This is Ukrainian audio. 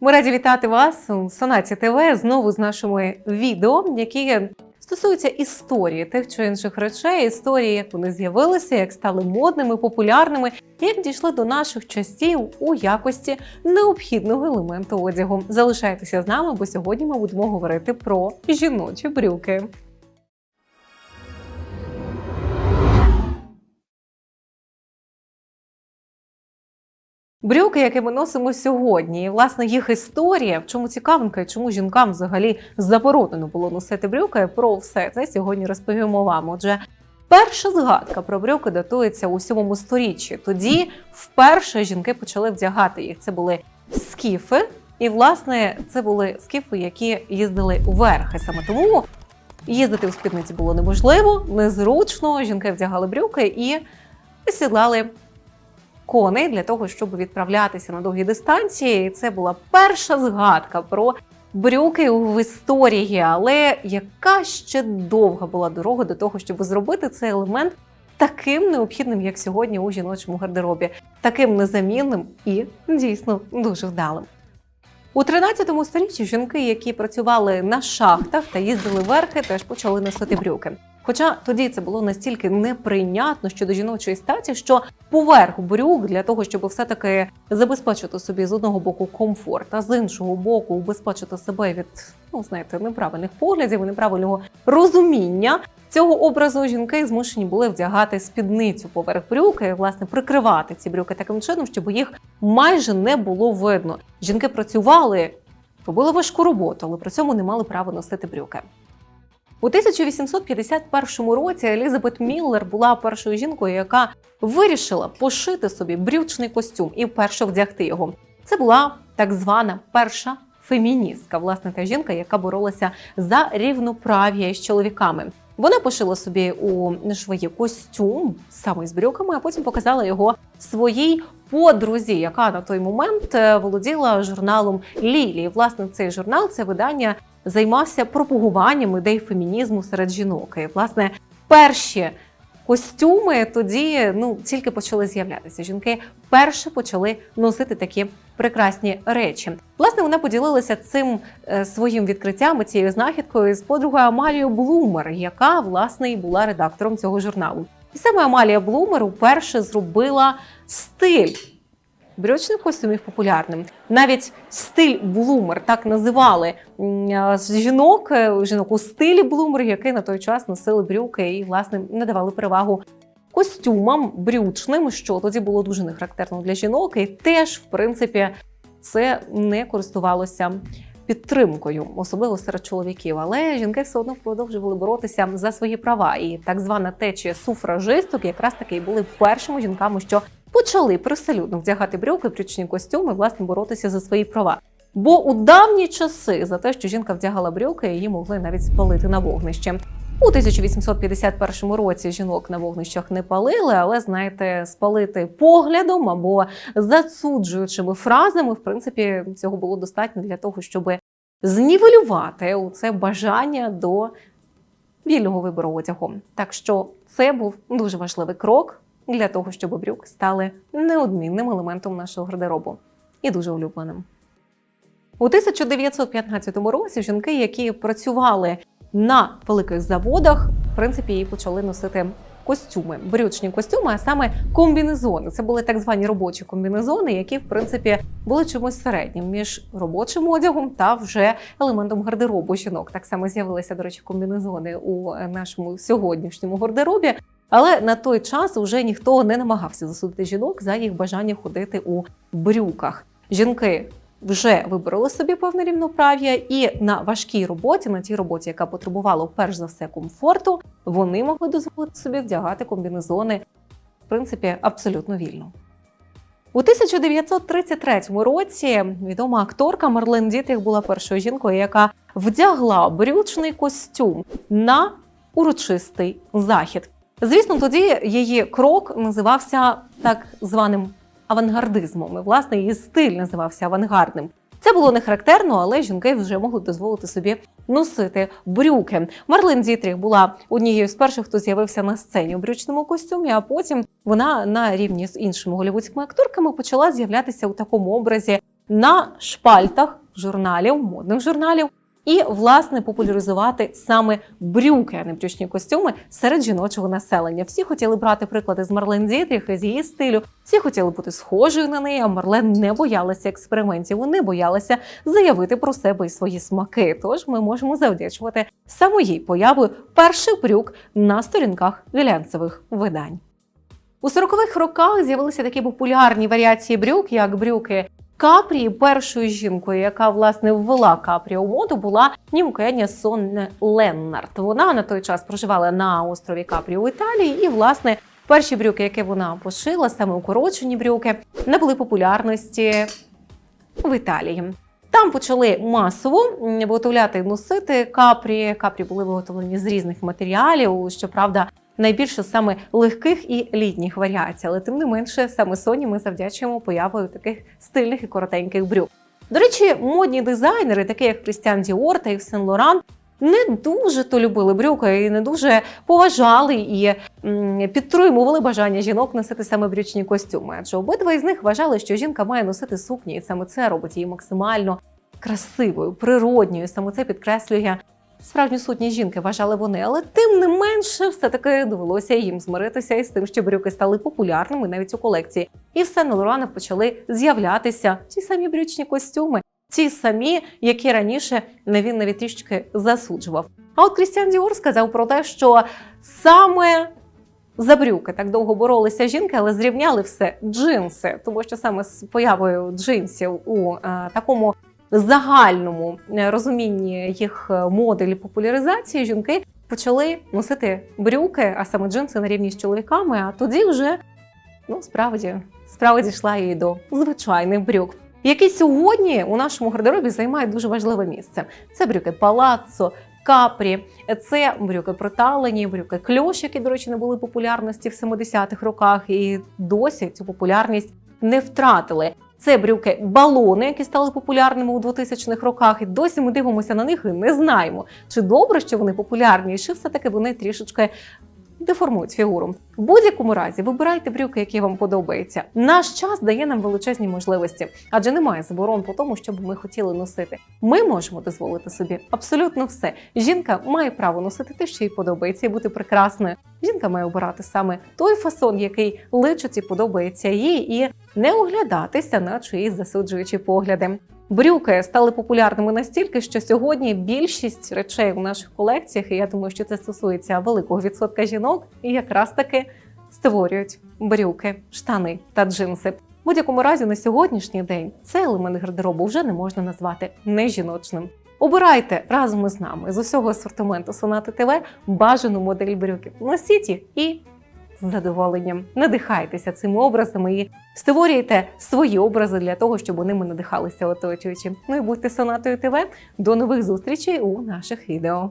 Ми раді вітати вас у Сонаті ТВ знову з нашими відео, які стосуються історії тих чи інших речей, історії, як вони з'явилися, як стали модними, популярними, як дійшли до наших часів у якості необхідного елементу одягу. Залишайтеся з нами, бо сьогодні ми будемо говорити про жіночі брюки. Брюки, які ми носимо сьогодні, і власне їх історія, в чому цікавинка, і чому жінкам взагалі заборонено було носити брюки. Про все це сьогодні розповімо вам. Отже, перша згадка про брюки датується у 7 сторіччі. Тоді вперше жінки почали вдягати їх. Це були скіфи, і власне це були скіфи, які їздили вверх. І саме тому їздити у спідниці було неможливо, незручно. Жінки вдягали брюки і осідлали коней для того, щоб відправлятися на довгі дистанції. І це була перша згадка про брюки в історії. Але яка ще довга була дорога до того, щоб зробити цей елемент таким необхідним, як сьогодні у жіночому гардеробі, таким незамінним і дійсно дуже вдалим. У 13 сторіччі жінки, які працювали на шахтах та їздили верхи, теж почали носити брюки. Хоча тоді це було настільки неприйнятно щодо жіночої статі, що поверх брюк для того, щоб все-таки забезпечити собі з одного боку комфорт, а з іншого боку убезпечити себе від ну знаєте неправильних поглядів неправильного розуміння цього образу, жінки змушені були вдягати спідницю поверх брюки, власне, прикривати ці брюки таким чином, щоб їх майже не було видно. Жінки працювали, робили важку роботу, але при цьому не мали права носити брюки. У 1851 році Елізабет Міллер була першою жінкою, яка вирішила пошити собі брючний костюм і вперше вдягти його. Це була так звана перша феміністка, власне, та жінка, яка боролася за рівноправ'я з чоловіками. Вона пошила собі у швої костюм саме з брюками, а потім показала його своїй подрузі, яка на той момент е, володіла журналом Лілі. Власне, цей журнал це видання займався пропагуванням ідей фемінізму серед жінок. І, власне, перші костюми тоді ну тільки почали з'являтися. Жінки перше почали носити такі прекрасні речі. Власне, вона поділилася цим е, своїм відкриттям цією знахідкою з подругою Амалією Блумер, яка власне і була редактором цього журналу. І саме Амалія Блумер уперше зробила стиль брючних костюмів популярним. Навіть стиль блумер так називали жінок, е, жінок у стилі блумер, які на той час носили брюки і власне надавали перевагу костюмам брючним, що тоді було дуже не характерно для жінок, і теж, в принципі, це не користувалося. Підтримкою, особливо серед чоловіків, але жінки все одно продовжували боротися за свої права. І так звана течія суфражисток якраз таки були першими жінками, що почали приселюдно вдягати брюки, брючні костюми, власне, боротися за свої права. Бо у давні часи за те, що жінка вдягала брюки, її могли навіть спалити на вогнище. У 1851 році жінок на вогнищах не палили, але знаєте, спалити поглядом або засуджуючими фразами, в принципі, цього було достатньо для того, щоб знівелювати це бажання до вільного вибору одягу. Так що це був дуже важливий крок для того, щоб брюк стали неодмінним елементом нашого гардеробу і дуже улюбленим. У 1915 році жінки, які працювали на великих заводах, в принципі, її почали носити костюми, брючні костюми, а саме комбінезони. Це були так звані робочі комбінезони, які, в принципі, були чимось середнім між робочим одягом та вже елементом гардеробу жінок. Так само з'явилися, до речі, комбінезони у нашому сьогоднішньому гардеробі. Але на той час вже ніхто не намагався засудити жінок за їх бажання ходити у брюках. Жінки вже вибороли собі певне рівноправ'я, і на важкій роботі, на тій роботі, яка потребувала перш за все комфорту, вони могли дозволити собі вдягати комбінезони, в принципі, абсолютно вільно. У 1933 році відома акторка Марлен Дітріх була першою жінкою, яка вдягла брючний костюм на урочистий захід. Звісно, тоді її крок називався так званим авангардизмом. І, власне, її стиль називався авангардним. Це було не характерно, але жінки вже могли дозволити собі носити брюки. Марлен Дітріх була однією з перших, хто з'явився на сцені у брючному костюмі. А потім вона на рівні з іншими голівудськими акторками почала з'являтися у такому образі на шпальтах журналів, модних журналів. І, власне, популяризувати саме брюки, а не брючні костюми серед жіночого населення. Всі хотіли брати приклади з Марлен Дітріх, з її стилю. Всі хотіли бути схожою на неї. А Марлен не боялася експериментів, не боялася заявити про себе і свої смаки. Тож ми можемо завдячувати саме їй появою перших брюк на сторінках глянцевих видань. У 40-х роках з'явилися такі популярні варіації брюк, як брюки Капрі. Першою жінкою, яка власне ввела Капрі у моду, була німкеня Сонне Леннард. Вона на той час проживала на острові Капрі у Італії, і власне перші брюки, які вона пошила, саме укорочені брюки, набули популярності в Італії. Там почали масово виготовляти і носити капрі. Капрі були виготовлені з різних матеріалів. Щоправда, найбільше саме легких і літніх варіацій, але тим не менше, саме Соні ми завдячуємо появою таких стильних і коротеньких брюк. До речі, модні дизайнери, такі як Крістіан Діор та Ів Сен Лоран, не дуже то любили брюки і не дуже поважали і підтримували бажання жінок носити саме брючні костюми. Адже обидва із них вважали, що жінка має носити сукні, і саме це робить її максимально красивою, природньою. Саме це підкреслює справжню сутність жінки, вважали вони. Але тим не менше, все таки довелося їм змиритися із тим, що брюки стали популярними навіть у колекції. І в Сен Лорана почали з'являтися ті самі брючні костюми. Ті самі, які раніше не він навіть трішки засуджував. А от Крістіан Діор сказав про те, що саме за брюки так довго боролися жінки, але зрівняли все джинси, тому що саме з появою джинсів у е, такому загальному е, розумінні їх е, моделі популяризації жінки почали носити брюки, а саме джинси на рівні з чоловіками. А тоді вже ну справді справа дійшла і до звичайних брюк. Які сьогодні у нашому гардеробі займають дуже важливе місце. Це брюки палаццо, капрі, це брюки приталені, брюки кльош, які, до речі, не були популярності в 70-х роках, і досі цю популярність не втратили. Це брюки балони, які стали популярними у 2000-х роках. І досі ми дивимося на них і не знаємо, чи добре, що вони популярні, чи все-таки вони трішечки деформують фігуру. В будь-якому разі вибирайте брюки, які вам подобаються. Наш час дає нам величезні можливості, адже немає заборон по тому, що б ми хотіли носити. Ми можемо дозволити собі абсолютно все. Жінка має право носити те, що їй подобається, і бути прекрасною. Жінка має обирати саме той фасон, який личить і подобається їй, і не оглядатися на чиїсь засуджуючі погляди. Брюки стали популярними настільки, що сьогодні більшість речей у наших колекціях, і я думаю, що це стосується великого відсотка жінок, і якраз таки створюють брюки, штани та джинси. В будь-якому разі на сьогоднішній день цей елемент гардеробу вже не можна назвати нежіночним. Обирайте разом із нами з усього асортименту Сонати ТВ бажану модель брюків. Носіть і з задоволенням надихайтеся цими образами і створюйте свої образи для того, щоб ними надихалися оточуючі. Ну і будьте сонатою ТВ. До нових зустрічей у наших відео.